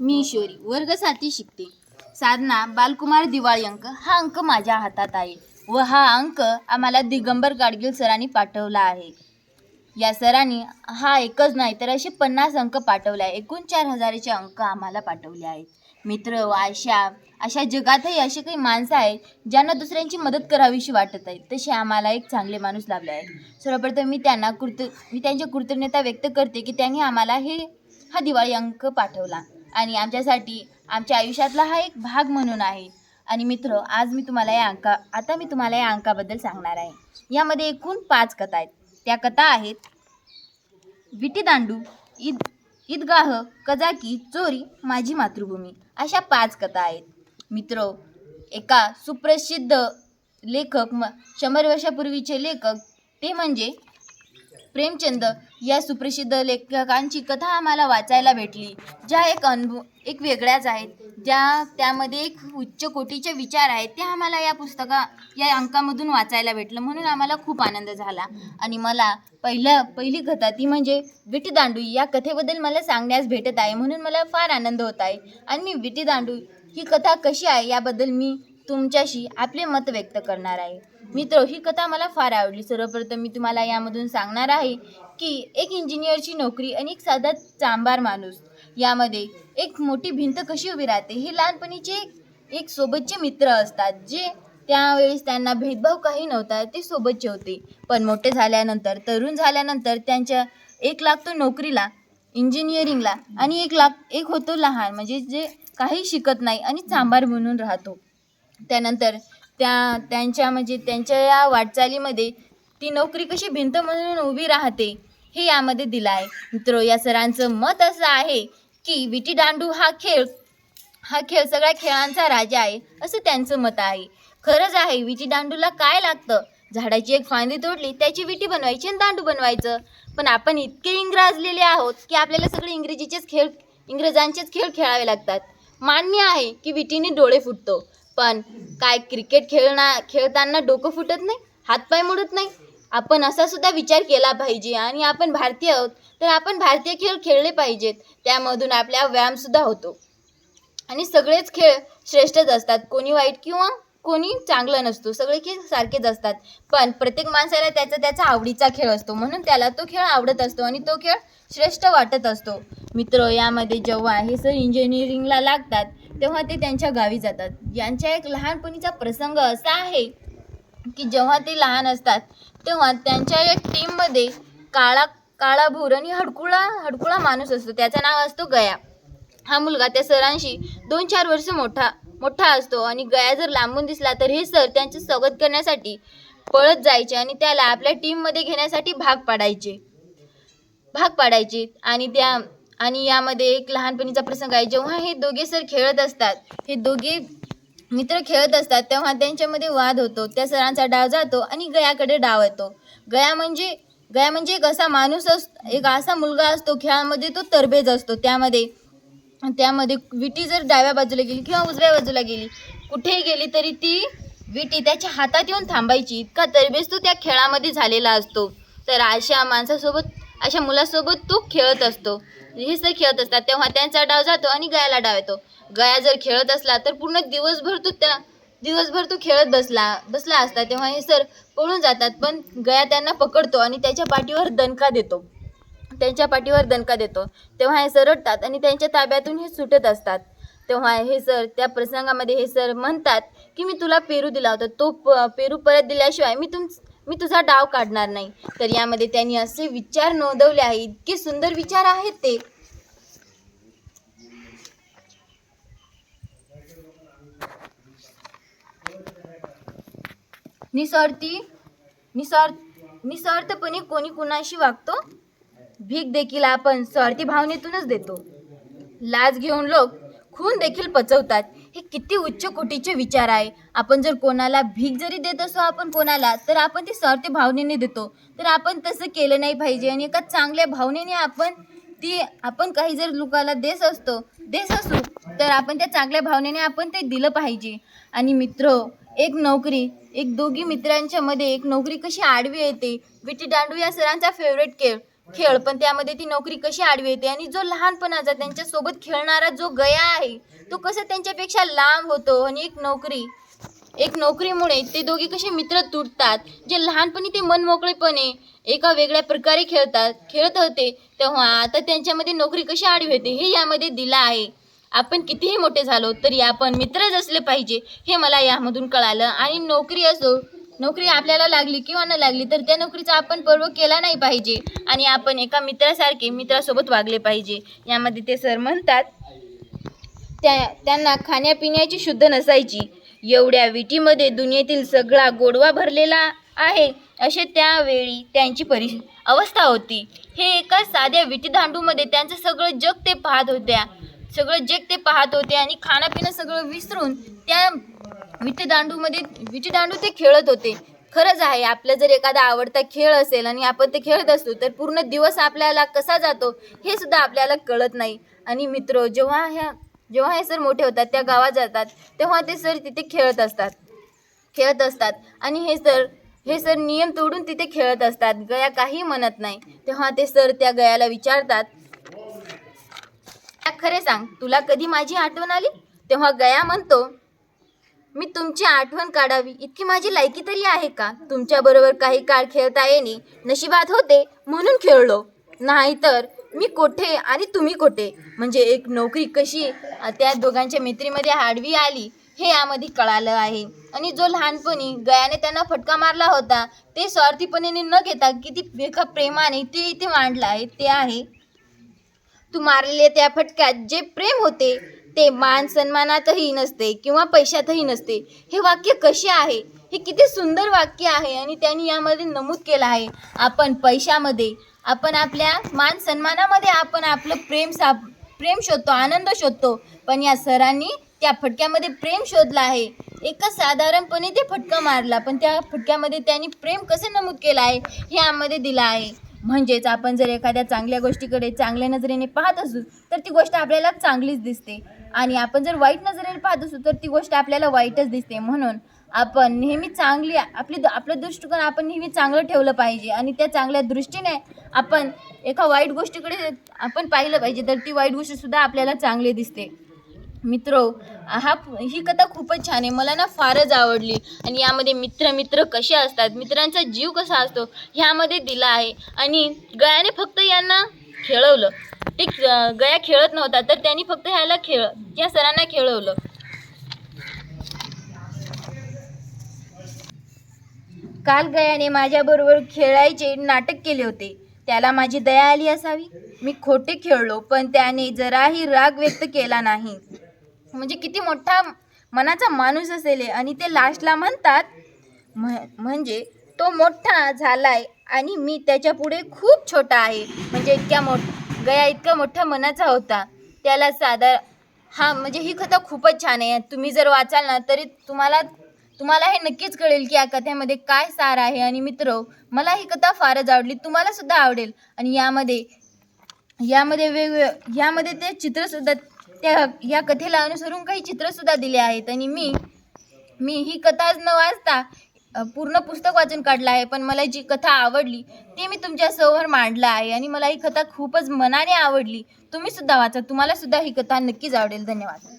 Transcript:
मी ईश्वरी. वर्ग साथी शिकते. साधना बालकुमार दिवाळी अंक हा अंक माझ्या हातात आहे. व हा अंक आम्हाला दिगंबर गाडगिल सरांनी पाठवला आहे. या सरांनी हा एकच नाही तर असे पन्नास अंक पाठवले आहे. एकूण चार हजाराचे अंक आम्हाला पाठवले आहेत. मित्र व अशा अशा जगातही असे काही माणसं आहेत ज्यांना दुसऱ्यांची मदत करावीशी वाटत आहे. तसे आम्हाला एक चांगले माणूस लाभले आहे. सर्वप्रथम मी त्यांना कृत मी त्यांची कृतज्ञता व्यक्त करते की त्यांनी आम्हाला हे हा दिवाळी अंक पाठवला. आणि आमच्यासाठी आमच्या आयुष्यातला हा एक भाग म्हणून आहे. आणि मित्र आज मी तुम्हाला या अंका आता मी तुम्हाला या अंकाबद्दल सांगणार आहे. यामध्ये एकूण पाच कथा आहेत. त्या कथा आहेत विटी दांडू ईद ईदगाह कजाकी चोरी माझी मातृभूमी अशा पाच कथा आहेत. मित्र एका सुप्रसिद्ध लेखक म शंभर वर्षापूर्वीचे लेखक ते म्हणजे प्रेमचंद या सुप्रसिद्ध लेखकांची कथा आम्हाला वाचायला भेटली ज्या एक अनुभव एक वेगळ्याच आहेत. ज्या त्यामध्ये एक उच्च कोटीचे विचार आहेत ते आम्हाला या पुस्तका या अंकामधून वाचायला भेटलं. म्हणून आम्हाला खूप आनंद झाला. आणि मला पहिलं पहिली कथा ती म्हणजे विटी दांडू या कथेबद्दल मला सांगण्यास भेटत आहे म्हणून मला फार आनंद होत आहे. आणि मी विटी दांडू ही कथा कशी आहे याबद्दल मी तुमच्याशी आपले मत व्यक्त करणार आहे. मित्र ही कथा मला फार आवडली. सर्वप्रथम मी तुम्हाला यामधून सांगणार आहे की एक इंजिनियरची नोकरी आणि एक साधा चांबार माणूस. यामध्ये एक मोठी भिंत कशी उभी राहते हे लहानपणीचे एक सोबतचे मित्र असतात जे त्यावेळेस त्यांना भेदभाव काही नव्हता ते सोबतचे होते. पण मोठे झाल्यानंतर तरुण झाल्यानंतर त्यांच्या एक लागतो नोकरीला इंजिनिअरिंगला आणि एक लाख एक होतो लहान म्हणजे जे काही शिकत नाही आणि चांबार म्हणून राहतो. त्यानंतर त्या त्यांच्या म्हणजे त्यांच्या या वाटचालीमध्ये ती नोकरी कशी भिंत म्हणून उभी राहते हे यामध्ये दिलं आहे मित्र या सरांचं मत असं आहे की विटी दांडू हा खेळ हा खेळ सगळ्या खेळांचा राजा आहे असं त्यांचं मत आहे. खरंच आहे विटी दांडूला काय लागतं? झाडाची एक फांदी तोडली त्याची विटी बनवायची आणि दांडू बनवायचं. पण आपण इतके इंग्रजलेले आहोत की आपल्याला सगळे इंग्रजीचेच खेळ इंग्रजांचेच खेळ खेळावे लागतात. मान्य आहे की विटीने डोळे फुटतो. पण काय क्रिकेट खेळणा खेळताना डोकं फुटत नाही हातपाय मोडत नाही. आपण असा सुद्धा विचार केला पाहिजे आणि आपण भारतीय आहोत तर आपण भारतीय खेळ खेळले पाहिजेत. त्यामधून आपल्या व्यायामसुद्धा होतो. आणि सगळेच खेळ श्रेष्ठच असतात. कोणी वाईट किंवा कोणी चांगलं नसतो. सगळे खेळ सारखेच असतात. पण प्रत्येक माणसाला त्याचा त्याचा आवडीचा खेळ असतो. म्हणून त्याला तो खेळ आवडत असतो आणि तो खेळ श्रेष्ठ वाटत असतो. मित्र यामध्ये जेव्हा हे सर इंजिनिअरिंगला लागतात तेव्हा ते त्यांच्या गावी जातात. यांच्या एक लहानपणीचा प्रसंग असा आहे की जेव्हा ते लहान असतात तेव्हा त्यांच्या एक टीममध्ये काळा काळा भूर आणि हडकुळा हडकुळा माणूस असतो. त्याचं नाव असतो गया. हा मुलगा त्या सरांशी दोन चार वर्ष मोठा मोठा असतो आणि गया जर लांबून दिसला तर हे सर त्यांचे स्वागत करण्यासाठी पळत जायचे आणि त्याला आपल्या टीममध्ये घेण्यासाठी भाग पाडायचे. भाग पाडायचे आणि त्या आणि यामध्ये एक लहानपणीचा प्रसंग आहे. जेव्हा हे दोघे सर खेळत असतात हे दोघे मित्र खेळत असतात तेव्हा त्यांच्यामध्ये वाद होतो. त्या सरांचा डाव जातो आणि गयाकडे डाव येतो. गया म्हणजे गया म्हणजे एक असा माणूस असतो एक असा मुलगा असतो खेळामध्ये तो तरबेज असतो. त्यामध्ये त्यामध्ये विटी जर डाव्या बाजूला गेली किंवा उजव्या बाजूला गेली कुठेही गेली तरी ती विटी त्याच्या हातात येऊन थांबायची. इतका तरबेज तो त्या खेळामध्ये झालेला असतो. तर अशा माणसासोबत अशा मुलासोबत तो खेळत असतो. हे सर खेळत असतात. तेव्हा त्यांचा डाव जातो आणि गयाला डाव येतो. गया जर खेळत असला तर पूर्ण दिवसभर तो त्या दिवसभर तो खेळत बसला बसला असता. तेव्हा हे सर पळून जातात पण गया त्यांना पकडतो आणि त्याच्या पाठीवर दणका देतो. त्यांच्या पाठीवर दणका देतो. तेव्हा हे सरडतात आणि त्यांच्या ताब्यातून हे सुटत असतात. तेव्हा हे सर त्या प्रसंगामध्ये हे सर म्हणतात की मी तुला पेरू दिला होता. तो प पेरू परत दिल्याशिवाय मी तुम मी तुझा डाव काढणार नाही. तर यामध्ये त्यांनी असे विचार नोंदवले आहे इतके सुंदर विचार आहेत ते. निस्वार्थी निस्वार्थ निस्वार्थपणे कोणी कुणाशी वागतो? भीक देखील आपण स्वार्थी भावनेतूनच देतो. लाच घेऊन लोक खून देखील पचवतात. हे किती उच्च कोटीचे विचार आहे. आपण जर कोणाला भीक जरी देत असो आपण कोणाला तर आपण ती स्वार्थी भावनेने देतो. तर आपण तसं केलं नाही पाहिजे आणि एका चांगल्या भावनेने आपण ती आपण काही जर लोकाला देश असतो देश असू तर आपण त्या चांगल्या भावनेने आपण ते दिलं पाहिजे. आणि मित्र एक नोकरी एक दोघी मित्रांच्या मध्ये एक नोकरी कशी आडवी येते. विटी दांडू या सरांचा फेवरेट खेळ. खेळ पण त्यामध्ये ती नोकरी कशी आडवी येते आणि जो लहानपणाचा त्यांच्यासोबत खेळणारा जो गया आहे तो कसं त्यांच्यापेक्षा लांब होतो आणि एक नोकरी एक नोकरीमुळे ते दोघे कसे मित्र तुटतात. जे लहानपणी ते मनमोकळेपणे एका वेगळ्या प्रकारे खेळतात खेळत होते तेव्हा आता त्यांच्यामध्ये नोकरी कशी आडवी होते हे यामध्ये दिलं आहे. आपण कितीही मोठे झालो तरी आपण मित्रच असले पाहिजे हे मला यामधून कळालं. आणि नोकरी असो नोकरी आपल्याला लागली किंवा न लागली तर त्या नोकरीचा आपण पर्व केला नाही पाहिजे. आणि आपण एका मित्रासारखे मित्रासोबत वागले पाहिजे. यामध्ये ते सर म्हणतात त्या त्यांना खाण्यापिण्याची शुद्ध नसायची. एवढ्या विटीमध्ये दुनियेतील सगळा गोडवा भरलेला आहे. असे त्यावेळी त्यांची परि अवस्था होती. हे एका साध्या विटीदांडूमध्ये त्यांचं सगळं जग ते पाहत होत्या. सगळं जग ते पाहत होते आणि खाणंपिणं सगळं विसरून त्या विटीदांडूमध्ये विटीदांडू ते खेळत होते. खरंच आहे आपला जर एखादा आवडता खेळ असेल आणि आपण ते खेळत असतो तर पूर्ण दिवस आपल्याला कसा जातो हे सुद्धा आपल्याला कळत नाही. आणि मित्र जेव्हा ह्या जेव्हा हे सर मोठे होतात त्या गावात जातात तेव्हा ते सर तिथे खेळत असतात. खेळत असतात. आणि हे सर हे सर नियम तोडून तिथे खेळत असतात. गया काही म्हणत नाही. तेव्हा ते सर त्या गयाला विचारतात खरे सांग तुला कधी माझी आठवण आली? तेव्हा गया म्हणतो मी तुमची आठवण काढावी. इतकी माझी लायकी तरी आहे का? तुमच्याबरोबर काही काळ खेळता येणे नशिबात होते म्हणून खेळलो. नाहीतर मी कोठे आणि तुम्ही कोठे? म्हणजे एक नोकरी कशी त्या दोघांच्या मैत्रीमध्ये आडवी आली हे यामध्ये कळालं आहे. आणि जो लहानपणी गयाने त्यांना फटका मारला होता ते स्वार्थीपणे न घेता किती एका प्रेमाने ते इथे मांडलं आहे ते आहे. तू मारलेल्या त्या फटक्यात जे प्रेम होते ते मान सन्मानातही नसते किंवा पैशातही नसते. हे वाक्य कसे आहे? हे किती सुंदर वाक्य आहे आणि त्यांनी यामध्ये नमूद केलं आहे. आपण पैशामध्ये आपण आपल्या मान सन्मानामध्ये आपण आपलं प्रेम साप प्रेम शोधतो आनंद शोधतो. पण या सरांनी त्या फटक्यामध्ये प्रेम शोधला आहे. एकच साधारणपणे ते फटका मारला पण त्या फटक्यामध्ये त्यांनी प्रेम कसे नमूद केलं आहे? हे यामध्ये दिलं आहे. म्हणजेच आपण जर एखाद्या चांगल्या गोष्टीकडे चांगल्या नजरेने पाहत असू तर ती गोष्ट आपल्याला चांगलीच दिसते. आणि आपण जर वाईट नजरेने पाहत असू तर ती गोष्ट आपल्याला वाईटच दिसते. म्हणून आपण नेहमी चांगली आपली आपलं दृष्टिकोन आपण नेहमी चांगलं ठेवलं पाहिजे. आणि त्या चांगल्या दृष्टीने आपण एका वाईट गोष्टीकडे आपण पाहिलं पाहिजे तर ती वाईट गोष्टसुद्धा आपल्याला चांगली दिसते. मित्र हा ही कथा खूपच छान आहे. मला ना फारच आवडली. आणि यामध्ये मित्र मित्र कसे असतात मित्रांचा जीव कसा असतो ह्यामध्ये दिला आहे. आणि गयाने फक्त यांना खेळवलं. ते गया खेळत नव्हता तर त्यांनी फक्त ह्याला खेळ या सरांना खेळवलं. काल गयाने माझ्याबरोबर खेळायचे नाटक केले होते. त्याला माझी दया आली असावी. मी खोटे खेळलो पण त्याने जराही राग व्यक्त केला नाही. म्हणजे किती मोठा मनाचा माणूस असेल आणि ते लास्टला म्हणतात म्ह म्हणजे तो मोठा झालाय आणि मी त्याच्या पुढे खूप छोटा आहे. म्हणजे इतक्या मोठ गया इतक्या मोठा मनाचा होता. त्याला साधा हा म्हणजे ही कथा खूपच छान आहे. तुम्ही जर वाचाल ना तरी तुम्हाला तुम्हाला हे नक्कीच कळेल की या कथेमध्ये काय सार आहे. आणि मित्र मला ही कथा फारच आवडली. तुम्हाला सुद्धा आवडेल. आणि यामध्ये यामध्ये वेगवेग यामध्ये ते चित्रसुद्धा त्या या कथेला अनुसरून काही चित्रसुद्धा दिले आहेत. आणि मी मी ही कथाच न वाचता पूर्ण पुस्तक वाचून काढलं आहे. पण मला जी कथा आवडली ती मी तुमच्यासमोर मांडलं आहे. आणि मला ही कथा खूपच मनाने आवडली. तुम्ही सुद्धा वाचा. तुम्हाला सुद्धा ही कथा नक्कीच आवडेल. धन्यवाद.